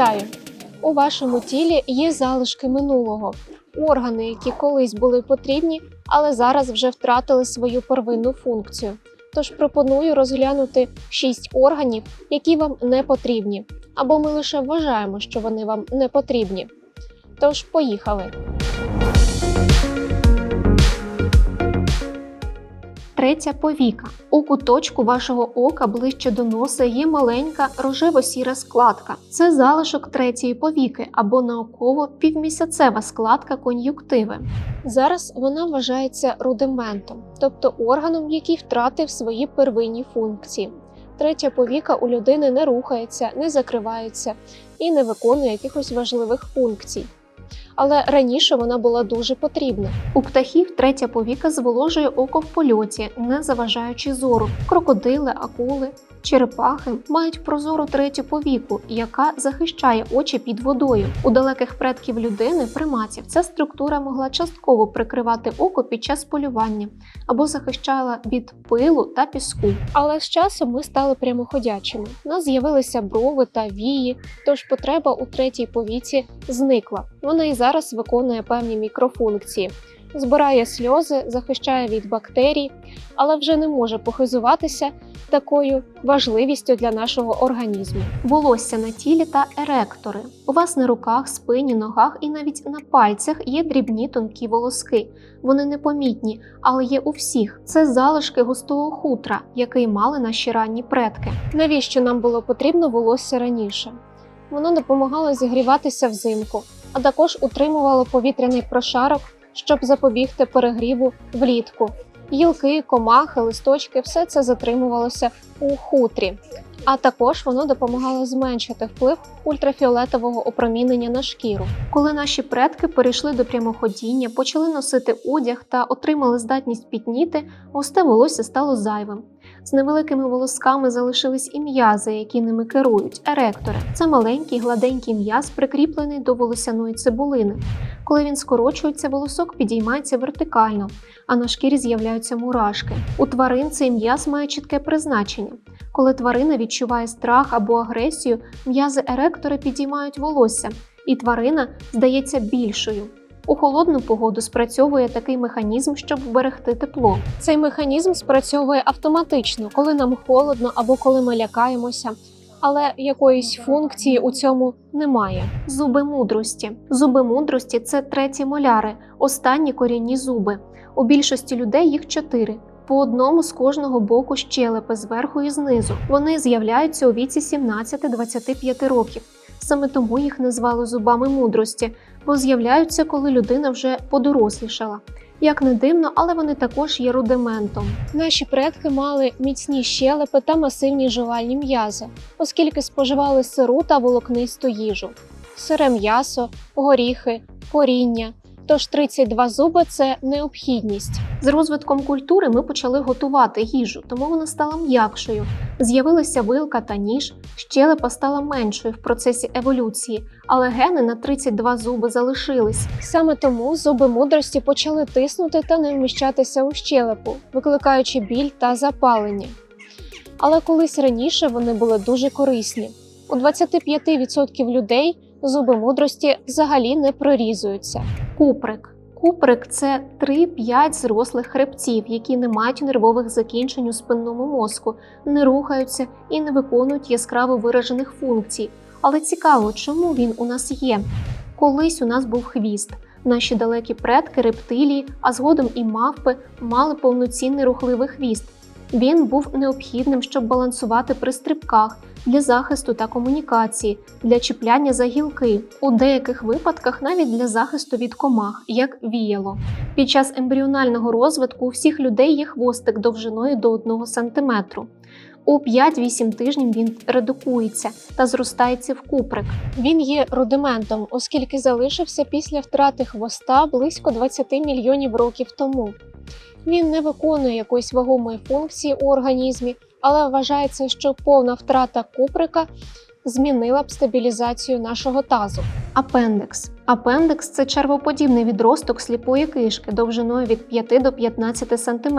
Вітаю! У вашому тілі є залишки минулого, органи, які колись були потрібні, але зараз вже втратили свою первинну функцію. Тож пропоную розглянути шість органів, які вам не потрібні, або ми лише вважаємо, що вони вам не потрібні. Тож поїхали. Третя повіка. У куточку вашого ока ближче до носа є маленька рожево-сіра складка. Це залишок третьої повіки або науково півмісяцева складка кон'юктиви. Зараз вона вважається рудиментом, тобто органом, який втратив свої первинні функції. Третя повіка у людини не рухається, не закривається і не виконує якихось важливих функцій. Але раніше вона була дуже потрібна. У птахів третя повіка зволожує око в польоті, не заважаючи зору. Крокодили, акули, черепахи мають прозору третю повіку, яка захищає очі під водою. У далеких предків людини, приматів, ця структура могла частково прикривати око під час полювання або захищала від пилу та піску. Але з часом ми стали прямоходячими. У нас з'явилися брови та вії, тож потреба у третій повіці зникла. Вона і зараз виконує певні мікрофункції. Збирає сльози, захищає від бактерій, але вже не може похизуватися такою важливістю для нашого організму. Волосся на тілі та еректори. У вас на руках, спині, ногах і навіть на пальцях є дрібні тонкі волоски. Вони непомітні, але є у всіх. Це залишки густого хутра, який мали наші ранні предки. Навіщо нам було потрібно волосся раніше? Воно допомагало зігріватися взимку, а також утримувало повітряний прошарок, щоб запобігти перегріву влітку. Гілки, комахи, листочки все це затримувалося у хутрі. А також воно допомагало зменшити вплив ультрафіолетового опромінення на шкіру. Коли наші предки перейшли до прямоходіння, почали носити одяг та отримали здатність пітніти, густе волосся стало зайвим. З невеликими волосками залишились і м'язи, які ними керують еректори. Це маленький гладенький м'яз, прикріплений до волосяної цибулини. Коли він скорочується, волосок підіймається вертикально, а на шкірі з'являються мурашки. У тварин цей м'яз має чітке призначення. Коли тварина відчуває страх або агресію, м'язи еректори підіймають волосся, і тварина здається більшою. У холодну погоду спрацьовує такий механізм, щоб вберегти тепло. Цей механізм спрацьовує автоматично, коли нам холодно або коли ми лякаємося. Але якоїсь функції у цьому немає. Зуби мудрості. Зуби мудрості це треті моляри, останні корінні зуби. У більшості людей їх чотири. По одному з кожного боку щелепи зверху і знизу. Вони з'являються у віці 17-25 років. Саме тому їх назвали зубами мудрості, бо з'являються, коли людина вже подорослішала. Як не дивно, але вони також є рудиментом. Наші предки мали міцні щелепи та масивні жувальні м'язи, оскільки споживали сиру та волокнисту їжу, сире м'ясо, горіхи, коріння. Тож 32 зуби це необхідність. З розвитком культури ми почали готувати їжу, тому вона стала м'якшою. З'явилися вилка та ніж, щелепа стала меншою в процесі еволюції, але гени на 32 зуби залишились. Саме тому зуби мудрості почали тиснути та не вміщатися у щелепу, викликаючи біль та запалення. Але колись раніше вони були дуже корисні. У 25% людей зуби мудрості взагалі не прорізуються. Куприк. Куприк це 3-5 зрослих хребців, які не мають нервових закінчень у спинному мозку, не рухаються і не виконують яскраво виражених функцій. Але цікаво, чому він у нас є. Колись у нас був хвіст. Наші далекі предки, рептилії, а згодом і мавпи мали повноцінний рухливий хвіст. Він був необхідним, щоб балансувати при стрибках, для захисту та комунікації, для чіпляння за гілки, у деяких випадках навіть для захисту від комах, як віяло. Під час ембріонального розвитку у всіх людей є хвостик довжиною до 1 см. У 5-8 тижнів він редукується та зростається в куприк. Він є рудиментом, оскільки залишився після втрати хвоста близько 20 мільйонів років тому. Він не виконує якоїсь вагомої функції у організмі, але вважається, що повна втрата куприка змінила б стабілізацію нашого тазу. Апендекс. Апендекс це червоподібний відросток сліпої кишки довжиною від 5 до 15 см.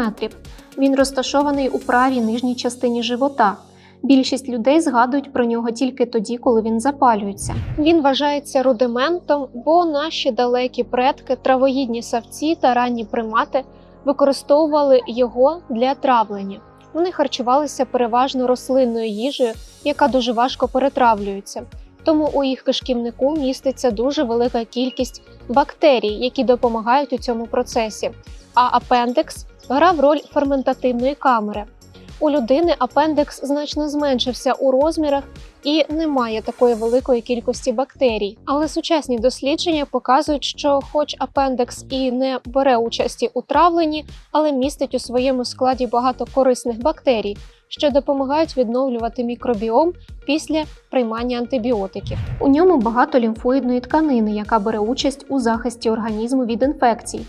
Він розташований у правій нижній частині живота. Більшість людей згадують про нього тільки тоді, коли він запалюється. Він вважається рудиментом, бо наші далекі предки, травоїдні савці та ранні примати використовували його для травлення. Вони харчувалися переважно рослинною їжею, яка дуже важко перетравлюється. Тому у їх кишківнику міститься дуже велика кількість бактерій, які допомагають у цьому процесі. А апендекс грав роль ферментативної камери. У людини апендекс значно зменшився у розмірах і немає такої великої кількості бактерій. Але сучасні дослідження показують, що, хоч апендекс і не бере участі у травленні, але містить у своєму складі багато корисних бактерій, що допомагають відновлювати мікробіом після приймання антибіотиків. У ньому багато лімфоїдної тканини, яка бере участь у захисті організму від інфекцій.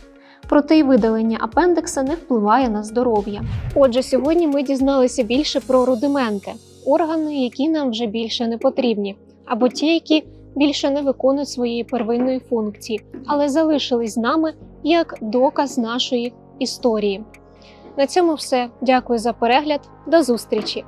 Проте й видалення апендекса не впливає на здоров'я. Отже, сьогодні ми дізналися більше про рудименти, органи, які нам вже більше не потрібні, або ті, які більше не виконують своєї первинної функції, але залишились з нами як доказ нашої історії. На цьому все. Дякую за перегляд. До зустрічі!